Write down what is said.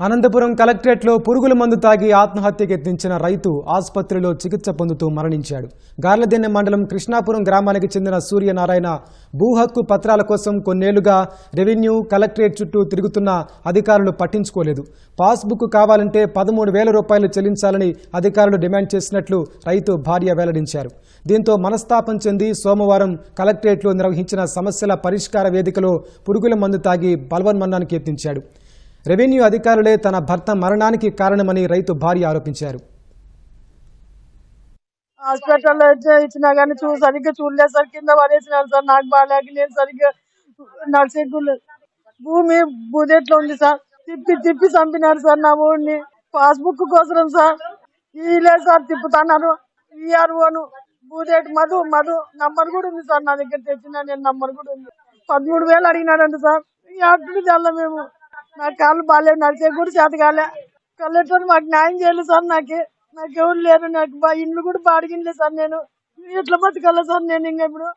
అనంతపురం కలెక్టరేట్లో పురుగుల మందు తాగి ఆత్మహత్యకు యత్నించిన రైతు ఆసుపత్రిలో చికిత్స పొందుతూ మరణించాడు. గార్లదెన్నె మండలం కృష్ణాపురం గ్రామానికి చెందిన సూర్యనారాయణ భూ హక్కు పత్రాల కోసం కొన్నేళ్ళుగా రెవెన్యూ కలెక్టరేట్ చుట్టూ తిరుగుతున్న అధికారులు పట్టించుకోలేదు. పాస్బుక్ కావాలంటే పదమూడు వేల రూపాయలు చెల్లించాలని అధికారులు డిమాండ్ చేసినట్లు రైతు భార్య వెల్లడించారు. దీంతో మనస్తాపం చెంది సోమవారం కలెక్టరేట్లో నిర్వహించిన సమస్యల పరిష్కార వేదికలో పురుగుల మందు తాగి బలవన్మరణానికి యత్నించాడు. రెవెన్యూ అధికారులే తన భర్త మరణానికి కారణమని రైతు భార్య ఆరోపించారు. హాస్పిటల్లో ఇచ్చినా కానీ చూ సరిగ్గా చూడలేదు సార్. కింద పడేసినారు సార్. నాకు బాగాలేక నేను సరిగ్గా నాకు సిగ్గులేదు భూమి బుదెట్లో ఉంది సార్. తిప్పి తిప్పి చంపినారు సార్ నా ఊరిని. పాస్బుక్ కోసం సార్. ఈలే సార్ తిప్పుతున్నారు. ఈఆర్ఓను బూదేటి మధు మధు నంబర్ కూడా ఉంది సార్ నా దగ్గర తెచ్చిన నేను నంబర్ కూడా ఉంది. పదమూడు వేలు అడిగినాడంట సార్. ఈ అడ్డు తెల్ల మేము. నా కాళ్ళు బాగాలేదు నడిచే కూడా చేత కాలే. కలెక్టర్ మాకు న్యాయం చేయలేదు సార్ నాకు. నాకెవరు లేరు నాకు. ఇండ్లు ఇల్లు కూడా బాడిగినలే సార్ నేను. ఎట్లా బతకాలి సార్ నేను ఇంకా ఇప్పుడు?